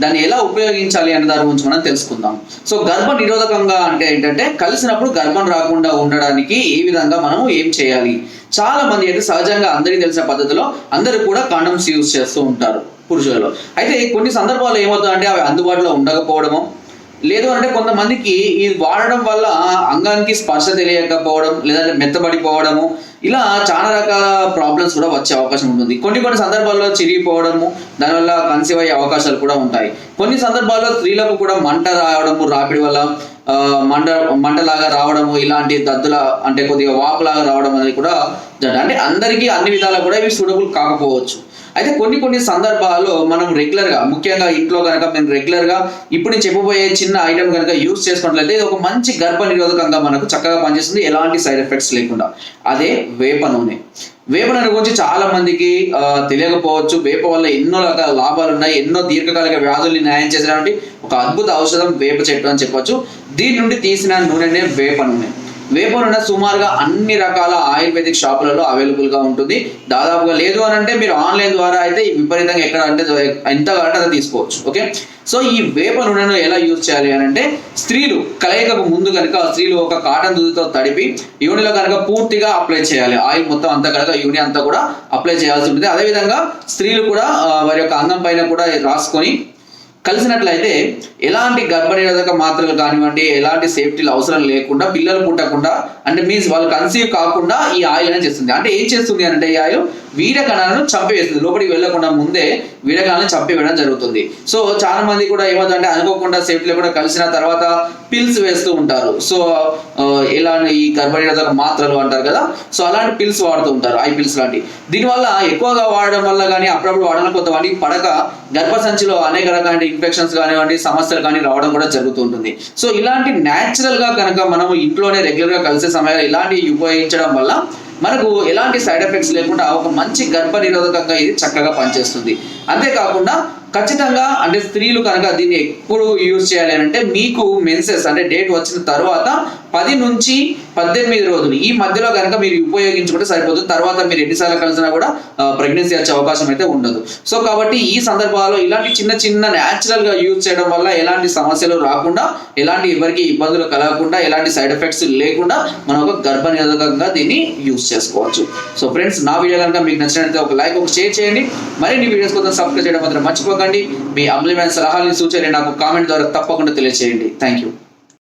దాన్ని ఎలా ఉపయోగించాలి అనే దాని గురించి మనం తెలుసుకుందాం. సో గర్భ నిరోధకంగా అంటే ఏంటంటే కలిసినప్పుడు గర్భం రాకుండా ఉండడానికి ఏ విధంగా మనం ఏం చేయాలి? చాలా మంది అయితే సహజంగా అందరికీ తెలిసిన పద్ధతిలో అందరూ కూడా కాండమ్స్ యూజ్ చేస్తూ ఉంటారు పురుషులలో. అయితే కొన్ని సందర్భాల్లో ఏమవుతుందంటే అవి అందుబాటులో ఉండకపోవడము లేదు అంటే కొంతమందికి ఇది వాడడం వల్ల అంగానికి స్పర్శ తెలియకపోవడం లేదంటే మెత్తబడిపోవడము ఇలా చాలా రకాల ప్రాబ్లమ్స్ కూడా వచ్చే అవకాశం ఉంటుంది. కొన్ని కొన్ని సందర్భాల్లో చిరిగిపోవడము దానివల్ల కన్సీవ్ అయ్యే అవకాశాలు కూడా ఉంటాయి. కొన్ని సందర్భాల్లో స్త్రీలకు కూడా మంట రావడము రాపిడి వల్ల మంట మంటలాగా రావడము ఇలాంటి దద్దుల అంటే కొద్దిగా వాపులాగా రావడం అనేది కూడా అంటే అందరికీ అన్ని విధాలు కూడా ఇవి సూటబుల్ కాకపోవచ్చు. అయితే కొన్ని కొన్ని సందర్భాల్లో మనం రెగ్యులర్గా ముఖ్యంగా ఇంట్లో కనుక మేము రెగ్యులర్గా ఇప్పుడు నేను చెప్పబోయే చిన్న ఐటమ్ కనుక యూస్ చేసుకున్నట్లయితే ఇది ఒక మంచి గర్భ నిరోధకంగా మనకు చక్కగా పనిచేస్తుంది. ఎలాంటి సైడ్ ఎఫెక్ట్స్ లేకుండా. అదే వేప నూనె. వేప నూనె గురించి చాలా మందికి తెలియకపోవచ్చు. వేప వల్ల ఎన్నో రకాల లాభాలు ఉన్నాయి. ఎన్నో దీర్ఘకాలిక వ్యాధుల్ని న్యాయం చేసినటువంటి ఒక అద్భుత ఔషధం వేప చెట్టు అని చెప్పొచ్చు. దీని నుండి తీసిన నూనెనే వేప నూనె. వేప నూనె సుమారుగా అన్ని రకాల ఆయుర్వేదిక్ షాపులలో అవైలబుల్గా ఉంటుంది. దాదాపుగా లేదు అని అంటే మీరు ఆన్లైన్ ద్వారా అయితే విపరీతంగా ఎక్కడ అంటే ఎంత కావాలంటే అది తీసుకోవచ్చు. ఓకే? సో ఈ వేప నూనెను ఎలా యూజ్ చేయాలి అని అంటే స్త్రీలు కలయికకు ముందు కనుక స్త్రీలు ఒక కాటన్ దుద్దుతో తడిపి యూనిలో కనుక పూర్తిగా అప్లై చేయాలి. ఆయిల్ మొత్తం అంతా కనుక యూని అంతా కూడా అప్లై చేయాల్సి ఉంటుంది. అదేవిధంగా స్త్రీలు కూడా వారి యొక్క అందం పైన కూడా రాసుకొని కలిసినట్లయితే ఎలాంటి గర్భనిరోధక మాత్రలు కానివ్వండి ఎలాంటి సేఫ్టీలు అవసరం లేకుండా పిల్లలు పుట్టకుండా అంటే మీన్స్ వాళ్ళు కన్సీవ్ కాకుండా ఈ ఆయిల్ అనేది చేస్తుంది. అంటే ఏం చేస్తుంది అంటే ఈ ఆయిల్ వీర కణాలను చంపివేస్తుంది లోపలికి వెళ్ళకుండా ముందే వీర కణాలను చంపివేయడం జరుగుతుంది. సో చాలా మంది కూడా ఏమవుతుందంటే అనుకోకుండా సేఫ్టీ లేకుండా కలిసిన తర్వాత పిల్స్ వేస్తూ ఉంటారు. సో ఆ, ఎలాంటి ఈ గర్భనిరోధక మాత్రలు అంటారు కదా? సో అలాంటి పిల్స్ వాడుతూ ఉంటారు ఐ పిల్స్ లాంటి. దీనివల్ల ఎక్కువగా వాడడం వల్ల కానీ అప్పుడప్పుడు వాడడం కొంతమందికి పడక గర్భసంచిలో అనేక రకాల ఇన్ఫెక్షన్స్ కానివ్వండి సమస్యలు కానీ రావడం కూడా జరుగుతుంటుంది. సో ఇలాంటి న్యాచురల్గా కనుక మనం ఇంట్లోనే రెగ్యులర్గా కలిసే సమయంలో ఇలాంటివి ఉపయోగించడం వల్ల మనకు ఎలాంటి సైడ్ ఎఫెక్ట్స్ లేకుండా ఒక మంచి గర్భ నిరోధకంగా ఇది చక్కగా పనిచేస్తుంది. అంతేకాకుండా ఖచ్చితంగా అంటే స్త్రీలు కనుక దీన్ని ఎప్పుడు యూజ్ చేయాలి అని అంటే మీకు మెన్సెస్ అంటే డేట్ వచ్చిన తర్వాత పది నుంచి పద్దెనిమిది రోజులు. ఈ మధ్యలో కనుక మీరు ఉపయోగించుకుంటే సరిపోతుంది. తర్వాత మీరు ఎన్నిసార్లు కలిసినా కూడా ప్రెగ్నెన్సీ వచ్చే అవకాశం అయితే ఉండదు. సో కాబట్టి ఈ సందర్భాల్లో ఇలాంటి చిన్న చిన్న న్యాచురల్గా యూజ్ చేయడం వల్ల ఎలాంటి సమస్యలు రాకుండా ఎలాంటి ఎవరికి ఇబ్బందులు కలగకుండా ఎలాంటి సైడ్ ఎఫెక్ట్స్ లేకుండా మనం ఒక గర్భ నిరోధకంగా దీన్ని యూజ్ చేసుకోవచ్చు. సో ఫ్రెండ్స్ నా వీడియో కనుక మీకు నచ్చినట్లయితే ఒక లైక్ ఒక షేర్ చేయండి. మరిన్ని వీడియోస్ కోసం సబ్స్క్రైబ్ చేయడం మాత్రం మర్చిపోకండి మీ అమూల్యమైన సలహాలని సూచనలు నాకు కామెంట్ ద్వారా తప్పకుండా తెలియజేయండి థ్యాంక్ యూ